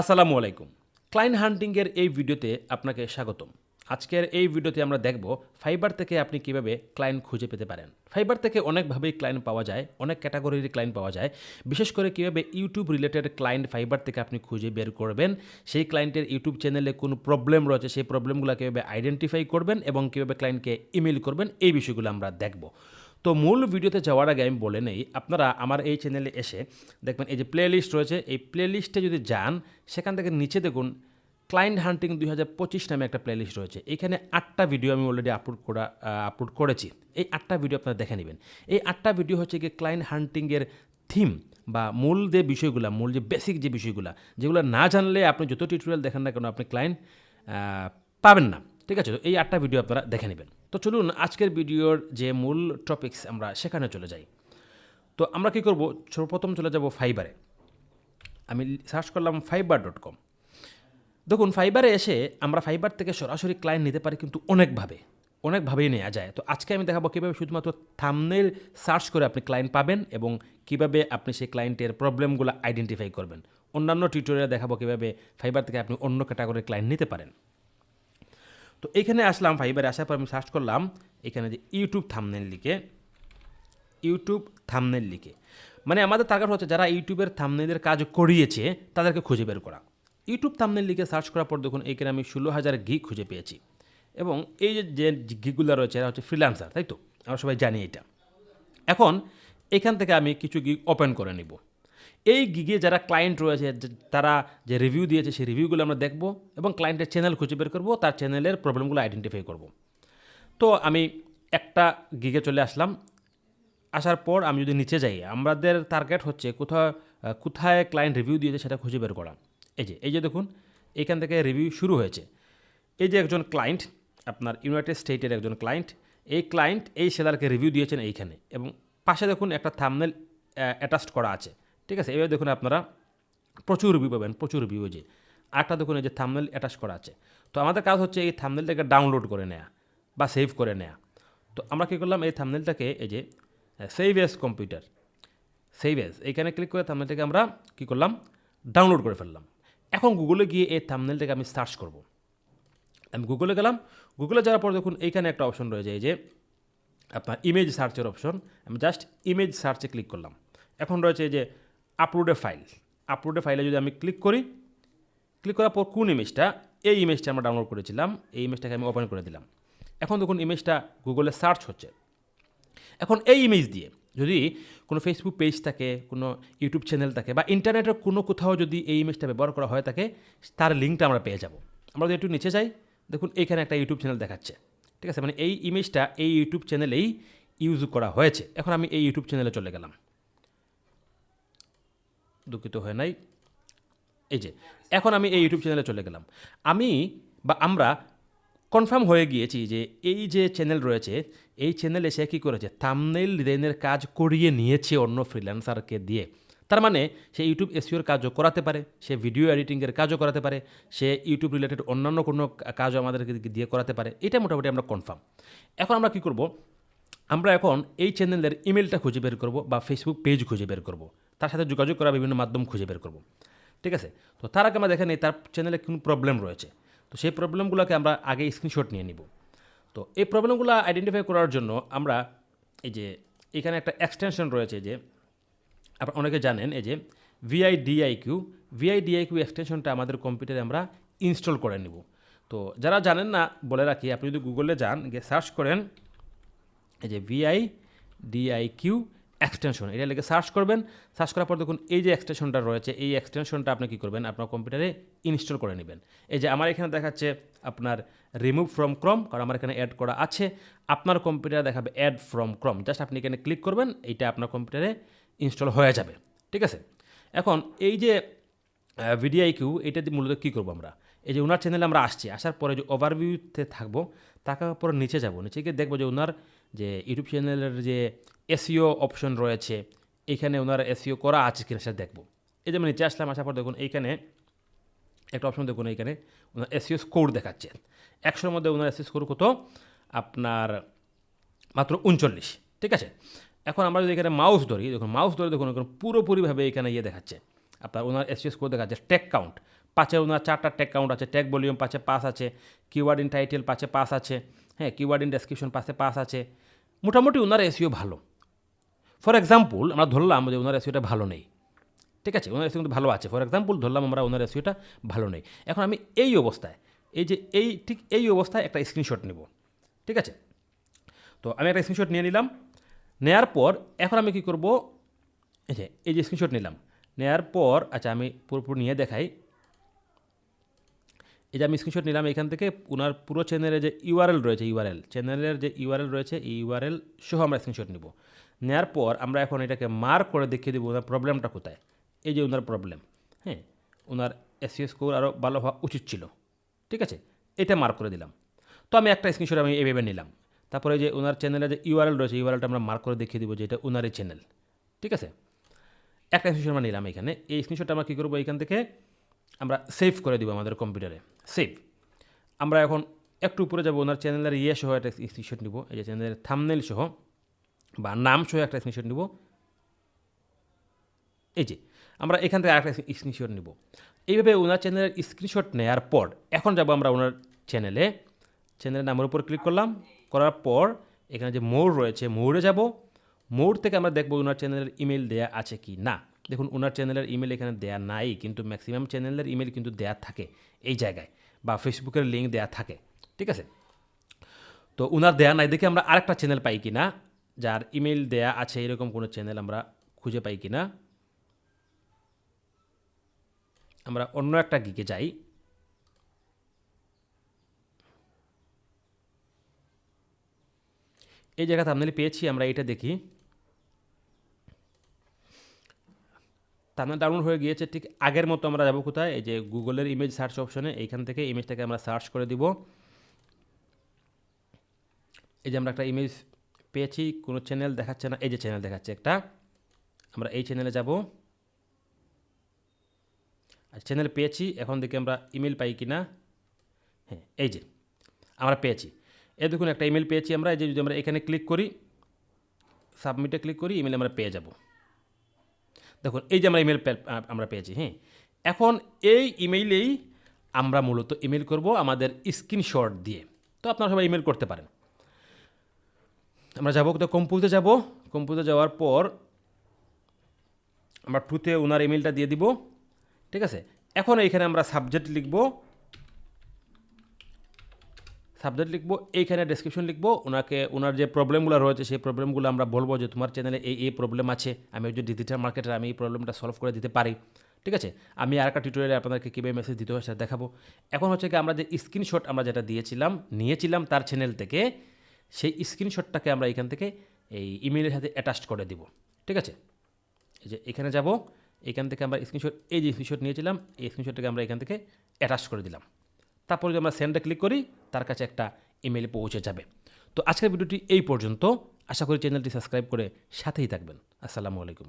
আসসালামু আলাইকুম। ক্লায়েন্ট হান্টিংয়ের এই ভিডিওতে আপনাকে স্বাগতম। আজকের এই ভিডিওতে আমরা দেখব ফাইবার থেকে আপনি কীভাবে ক্লায়েন্ট খুঁজে পেতে পারেন। ফাইবার থেকে অনেকভাবেই ক্লায়েন্ট পাওয়া যায়, অনেক ক্যাটাগরির ক্লায়েন্ট পাওয়া যায়। বিশেষ করে কীভাবে ইউটিউব রিলেটেড ক্লায়েন্ট ফাইবার থেকে আপনি খুঁজে বের করবেন, সেই ক্লায়েন্টের ইউটিউব চ্যানেলে কোনো প্রবলেম রয়েছে, সেই প্রবলেমগুলো কীভাবে আইডেন্টিফাই করবেন এবং কীভাবে ক্লায়েন্টকে ইমেল করবেন, এই বিষয়গুলো আমরা দেখব। তো মূল ভিডিওতে যাওয়ার আগে আমি বলে নেই, আপনারা আমার এই চ্যানেলে এসে দেখবেন, এই যে প্লে লিস্ট রয়েছে, এই প্লে লিস্টে যদি যান, সেখান থেকে নিচে দেখুন ক্লায়েন্ট হান্টিং দুই হাজার পঁচিশ নামে একটা প্লে লিস্ট রয়েছে। এখানে আটটা ভিডিও আমি অলরেডি আপলোড করা আপলোড করেছি। এই আটটা ভিডিও আপনারা দেখে নেবেন। এই আটটা ভিডিও হচ্ছে কি ক্লায়েন্ট হান্টিংয়ের থিম বা মূল যে বিষয়গুলো, মূল যে বেসিক যে বিষয়গুলো, যেগুলো না জানলে আপনি যত টিউটোরিয়াল দেখেন না কেন, আপনি ক্লায়েন্ট পাবেন না। ঠিক আছে? তো এই আটটা ভিডিও আপনারা দেখে নেবেন। তো চলুন আজকের ভিডিওর যে মূল টপিকস আমরা সেখানে চলে যাই। তো আমরা কী করব? সর্বপ্রথম চলে যাব ফাইবারে আমি সার্চ করলাম ফাইবার ডট কম দেখুন ফাইবারে এসে আমরা ফাইবার থেকে সরাসরি ক্লায়েন্ট নিতে পারি কিন্তু অনেকভাবে, অনেকভাবেই নেওয়া যায়। তো আজকে আমি দেখাবো কীভাবে শুধুমাত্র থামনেল সার্চ করে আপনি ক্লায়েন্ট পাবেন এবং কীভাবে আপনি সেই ক্লায়েন্টের প্রবলেমগুলো আইডেন্টিফাই করবেন। অন্যান্য টিউটোরিয়ালে দেখাবো কীভাবে ফাইবার থেকে আপনি অন্য ক্যাটাগরির ক্লায়েন্ট নিতে পারেন। তো এখানে আসলাম ফাইবারে আসার পর আমি সার্চ করলাম এখানে যে ইউটিউব থামনেল লিখে ইউটিউব থামনেল লিখে। মানে আমাদের টার্গেট হচ্ছে যারা ইউটিউবের থামনেলের কাজ করিয়েছে, তাদেরকে খুঁজে বের করা। ইউটিউব থামনেল লিখে সার্চ করার পর দেখুন, এখানে আমি ষোলো হাজার ঘি খুঁজে পেয়েছি। এবং এই যে গিগুলো রয়েছে, এরা হচ্ছে ফ্রিল্যান্সার তাই তো? আমরা সবাই জানি এটা। এখন এখান থেকে আমি কিছু গিগ ওপেন করে নিব। এই গিগে যারা ক্লায়েন্ট রয়েছে তারা যে রিভিউ দিয়েছে, সেই রিভিউগুলো আমরা দেখব এবং ক্লায়েন্টের চ্যানেল খুঁজে বের করব, তার চ্যানেলের প্রবলেমগুলো আইডেন্টিফাই করব। তো আমি একটা গিগে চলে আসলাম। আসার পর আমি যদি নিচে যাই, আমাদের টার্গেট হচ্ছে কোথাও কোথায় ক্লায়েন্ট রিভিউ দিয়েছে সেটা খুঁজে বের করা। এই যে এই যে দেখুন, এখান থেকে রিভিউ শুরু হয়েছে। এই যে একজন ক্লায়েন্ট আপনার ইউনাইটেড স্টেটের একজন ক্লায়েন্ট এই ক্লায়েন্ট এই সেলারকে রিভিউ দিয়েছেন এইখানে এবং পাশে দেখুন একটা থামনেল অ্যাটাচড করা আছে। ঠিক আছে? এবার দেখুন আপনারা, প্রচুর রিভিউ পাবেন, প্রচুর রিভিউ যে। আরেকটা দেখুন এই যে থামনেল অ্যাটাচ করা আছে। তো আমাদের কাজ হচ্ছে এই থামনেলটাকে ডাউনলোড করে নেওয়া বা সেভ করে নেওয়া তো আমরা কী করলাম? এই থামনেলটাকে এই যে save as computer save as এইখানে ক্লিক করে থামনেলটাকে আমরা কী করলাম? ডাউনলোড করে ফেললাম। এখন গুগলে গিয়ে এই থামনেলটাকে আমি সার্চ করব। আমি গুগলে গেলাম। গুগলে যাওয়ার পর দেখুন, এইখানে একটা অপশন রয়েছে, এই যে, আপনার ইমেজ সার্চের অপশন আমি জাস্ট ইমেজ সার্চে ক্লিক করলাম। এখন রয়েছে এই যে আপলোডে ফাইল আপলোডে ফাইলে যদি আমি ক্লিক করি ক্লিক করার পর কোন ইমেজটা এই ইমেজটা আমরা ডাউনলোড করেছিলাম। এই ইমেজটাকে আমি ওপেন করে দিলাম। এখন দেখুন ইমেজটা গুগলে সার্চ হচ্ছে। এখন এই ইমেজ দিয়ে যদি কোনো ফেসবুক পেজ থাকে, কোনো ইউটিউব চ্যানেল থাকে বা ইন্টারনেটের কোনো কোথাও যদি এই ইমেজটা ব্যবহার করা হয় থাকে, তার লিঙ্কটা আমরা পেয়ে যাব। আমরা যদি একটু নিচে যাই, দেখুন এইখানে একটা ইউটিউব চ্যানেল দেখাচ্ছে। ঠিক আছে? মানে এই ইমেজটা এই ইউটিউব চ্যানেলেই ইউজ করা হয়েছে। এখন আমি এই ইউটিউব চ্যানেলে চলে গেলাম। দুঃখিত হয় নাই। এই যে, এখন আমি এই ইউটিউব চ্যানেলে চলে গেলাম। আমি বা আমরা কনফার্ম হয়ে গিয়েছি যে এই যে চ্যানেল রয়েছে, এই চ্যানেলে সে কী করেছে? থামনেল ডিজাইনের কাজ করিয়ে নিয়েছে অন্য ফ্রিল্যান্সারকে দিয়ে। তার মানে সে ইউটিউব এসিওর কাজও করাতে পারে, সে ভিডিও এডিটিংয়ের কাজও করাতে পারে, সে ইউটিউব রিলেটেড অন্যান্য কোনো কাজও আমাদেরকে দিয়ে করাতে পারে। এটা মোটামুটি আমরা কনফার্ম এখন আমরা কী করব? আমরা এখন এই চ্যানেলের ইমেলটা খুঁজে বের করব বা ফেসবুক পেজ খুঁজে বের করব। তার সাথে যোগাযোগ করা বিভিন্ন মাধ্যম খুঁজে বের করব। ঠিক আছে? তো তার আগে আমরা দেখে নিই, তার চ্যানেলে কোনো প্রবলেম রয়েছে। তো সেই প্রবলেমগুলোকে আমরা আগে স্ক্রিনশট নিয়ে নিব। তো এই প্রবলেমগুলো আইডেন্টিফাই করার জন্য আমরা এই যে এখানে একটা এক্সটেনশন রয়েছে যে, আপনারা অনেকে জানেন, এই যে ভিআই ডিআইকিউ ভিআই ডিআইকিউ এক্সটেনশনটা আমাদের কম্পিউটারে আমরা ইনস্টল করে নিব। তো যারা জানেন না, বলে রাখি, আপনি যদি গুগলে যান, গিয়ে সার্চ করেন, এই যে ভিআই ডিআইকিউ এক্সটেনশন এটা লিখে সার্চ করবেন সার্চ করার পর দেখুন এই যে এক্সটেনশনটা রয়েছে, এই এক্সটেনশনটা আপনি কী করবেন? আপনার কম্পিউটারে ইনস্টল করে নেবেন। এই যে আমার এখানে দেখাচ্ছে আপনার রিমুভ ফ্রম ক্রম কারণ আমার এখানে অ্যাড করা আছে। আপনার কম্পিউটারে দেখাবে অ্যাড ফ্রম ক্রম জাস্ট আপনি এখানে ক্লিক করবেন, এইটা আপনার কম্পিউটারে ইনস্টল হয়ে যাবে। ঠিক আছে? এখন এই যে ভিডিআই কিউ এটা মূলত কী করব আমরা? এই যে ওনার চ্যানেলে আমরা আসছি, আসার পরে যে ওভারভিউতে থাকব তারপর পরে নিচে যাব। নিচে গিয়ে দেখব যে ওনার যে ইউটিউব চ্যানেলের যে এসিও অপশন রয়েছে। এখানে ওনার এসিও করা আছে কিনা সেটা দেখব। এই যে আমি নিচে আসলাম, আসার পর দেখুন এইখানে একটা অপশন দেখুন এইখানে। ওনার এসিও স্কোর দেখাচ্ছে। একশোর মধ্যে ওনার এসিও স্কোর কত? আপনার মাত্র উনচল্লিশ। ঠিক আছে? এখন আমরা যদি এখানে মাউস ধরি, দেখুন মাউস ধরে দেখুন এখন পুরোপুরিভাবে এখানে ইয়ে দেখাচ্ছে। আপনার ওনার এসিও স্কোর দেখাচ্ছে। টেক কাউন্ট পাঁচে ওনার চারটা ট্যাগ কাউন্ট আছে। ট্যাগ ভলিউম পাঁচে পাস আছে। কিওয়ার্ড ইন টাইটেল পাঁচে পাস আছে। হ্যাঁ কিওয়ার্ড ইন ডেসক্রিপশন পাশে পাস আছে। মোটামুটি ওনার এসিও ভালো। ফর এক্সাম্পল আমরা ধরলাম যে ওনার এসিওটা ভালো নেই। ঠিক আছে? ওনার এসিও কিন্তু ভালো আছে। ফর এক্সাম্পল ধরলাম আমরা ওনার এসিওটা ভালো নেই। এখন আমি এই অবস্থায়, এই যে এই ঠিক এই অবস্থায় একটা স্ক্রিনশট নেব। ঠিক আছে? তো আমি একটা স্ক্রিনশট নিয়ে নিলাম। নেয়ার পর, এখন আমি কী করব? যে, এই যে স্ক্রিনশট নিলাম। নেয়ার পর আচ্ছা আমি পুরোপুরি নিয়ে দেখাই। এই যে আমি স্ক্রিনশট নিলাম এখান থেকে, ওনার পুরো চ্যানেলের যে ইউআরএল রয়েছে ইউআরএল চ্যানেলের যে ইউআরএল রয়েছে, এই ইউআরএল সহ আমরা স্ক্রিনশট নিব। নেওয়ার পর আমরা এখন এটাকে মার্ক করে দেখিয়ে দেবো ওনার প্রবলেমটা কোথায়। এই যে ওনার প্রবলেম হ্যাঁ ওনার এসিও স্কোর আরও ভালো হওয়া উচিত ছিল, ঠিক আছে? এটা মার্ক করে দিলাম। তো আমি একটা স্ক্রিনশট আমি এভাবে নিলাম। তারপরে যে ওনার চ্যানেলে যে ইউআরএল রয়েছে ইউআরএলটা আমরা মার্ক করে দেখিয়ে দিব যে এটা ওনারই চ্যানেল ঠিক আছে? একটা স্ক্রিনশট আমরা নিলাম এখানে। এই স্ক্রিনশটটা আমরা কী করব এখান থেকে? আমরা সেভ করে দিব আমাদের কম্পিউটারে সেভ আমরা এখন একটু উপরে যাব, ওনার চ্যানেলের ইয়ে সহ একটা স্ক্রিনশট নিব। এই যে চ্যানেলের থামনেল সহ। বা নাম সহ একটা স্ক্রিনশট নিব। এই যে, আমরা এখান থেকে আরেকটা স্ক্রিনশট নিব। এইভাবে ওনার চ্যানেলের স্ক্রিনশট নেওয়ার পর, এখন যাব আমরা ওনার চ্যানেলে চ্যানেলের নামের উপর ক্লিক করলাম। করার পর, এখানে যে মোড় রয়েছে, মোড়ে যাব। মোড় থেকে আমরা দেখব ওনার চ্যানেলের ইমেল দেয়া আছে কি না। দেখুন, ওনার চ্যানেলের ইমেল এখানে দেয়া নাই, কিন্তু ম্যাক্সিমাম চ্যানেলের ইমেল কিন্তু দেয়া থাকে এই জায়গায় বা ফেসবুকের লিঙ্ক দেয়া থাকে। ঠিক আছে? তো ওনার দেয়া নাই দেখে আমরা আরেকটা চ্যানেল পাই কি না যার ইমেল দেয়া আছে, এরকম কোনো চ্যানেল আমরা খুঁজে পাই কি না আমরা অন্য একটা গিকে যাই। এই জায়গাতে আপনারা পেয়েছি, আমরা এটা দেখি। তার ডাউনলোড হয়ে গিয়েছে, ঠিক আগের মতো আমরা যাব কোথায়? এই যে গুগলের ইমেজ সার্চ অপশনে এইখান থেকে ইমেজটাকে আমরা সার্চ করে দিব। এই যে আমরা একটা ইমেজ পেয়েছি, কোনো চ্যানেল দেখাচ্ছে না, এই যে চ্যানেল দেখাচ্ছে একটা। আমরা এই চ্যানেলে যাব। আর চ্যানেল পেয়েছি, এখন দেখি আমরা ইমেল পাই কি না হ্যাঁ এই যে, আমরা পেয়েছি। এই দেখুন, একটা ইমেল পেয়েছি আমরা, এই যে যদি আমরা এখানে ক্লিক করি সাবমিটে ক্লিক করি ইমেল আমরা পেয়ে যাব। দেখুন, এই যে আমরা ইমেল আমরা পেয়েছি হ্যাঁ। এখন এই ইমেইলেই আমরা মূলত ইমেল করব আমাদের স্ক্রিনশট দিয়ে। তো আপনারা সবাই ইমেল করতে পারেন। আমরা যাব তো কম্পুতে যাব। কম্পুতে যাওয়ার পর আমরা টুতে ওনার ইমেলটা দিয়ে দিব। ঠিক আছে? এখন এইখানে আমরা সাবজেক্ট লিখব। সাবজেক্ট লিখব, এইখানে ডেসক্রিপশন লিখব। ওনাকে, ওনার যে প্রবলেমগুলো রয়েছে, সেই প্রবলেমগুলো আমরা বলব যে তোমার চ্যানেলে এই এই প্রবলেম আছে। আমি একজন ডিজিটাল মার্কেটার আমি এই প্রবলেমটা সলভ করে দিতে পারি। ঠিক আছে? আমি আর একটা টিউটোরিয়ালে আপনাদেরকে কীভাবে মেসেজ দিতে হয় সেটা দেখাবো। এখন হচ্ছে কি আমরা যে স্ক্রিনশট আমরা যেটা দিয়েছিলাম, নিয়েছিলাম তার চ্যানেল থেকে সেই স্ক্রিনশটটাকে আমরা এখান থেকে এই ইমেলের সাথে অ্যাটাচ করে দিব। ঠিক আছে? এই যে এখানে যাব, এখান থেকে আমরা স্ক্রিনশট এই যে স্ক্রিনশট নিয়েছিলাম, এই স্ক্রিনশটটাকে আমরা এখান থেকে অ্যাটাচ করে দিলাম। তারপর যদি আমরা সেন্ডে ক্লিক করি, তার কাছে একটা ইমেলে পৌঁছে যাবে। তো আজকের ভিডিওটি এই পর্যন্ত। আশা করি চ্যানেলটি সাবস্ক্রাইব করে সাথেই থাকবেন। আসসালামু আলাইকুম।